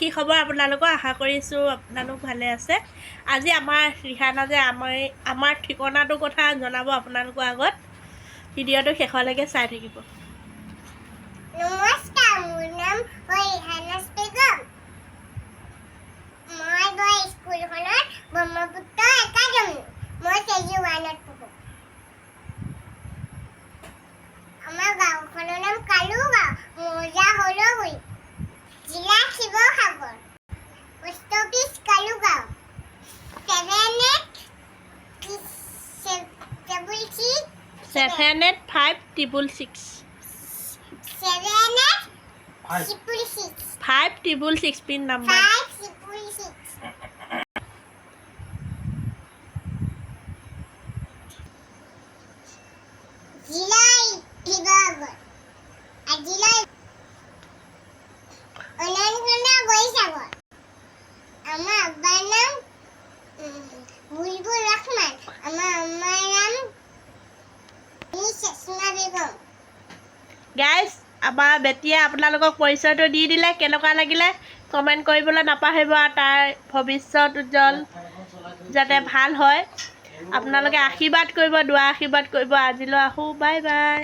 কি খবৰ আপোনালোকৰ? আশা কৰিছোঁ আপোনালোক ভালে আছে। আজি আমাৰ ৰিহানা যে আমাৰ আমাৰ ঠিকনাটোৰ কথা জনাব আপোনালোকৰ আগত। ভিডিঅ'টো শেষলৈকে চাই থাকিব। Six seven eight five triple six seven eight triple six five triple six pin number Five triple six. জিলাই Guys আমাৰ বেটিয়ে আপোনালোকক পৰিচয়টো দি দিলে কেনেকুৱা লাগিলে? কমেণ্ট কৰিবলৈ নাপাহৰিব আৰু তাৰ ভৱিষ্যত উজ্জ্বল যাতে ভাল হয়। আপোনালোকে আশীৰ্বাদ কৰিব দুৱা আশীৰ্বাদ কৰিব। আজিলৈ আহোঁ বাই বাই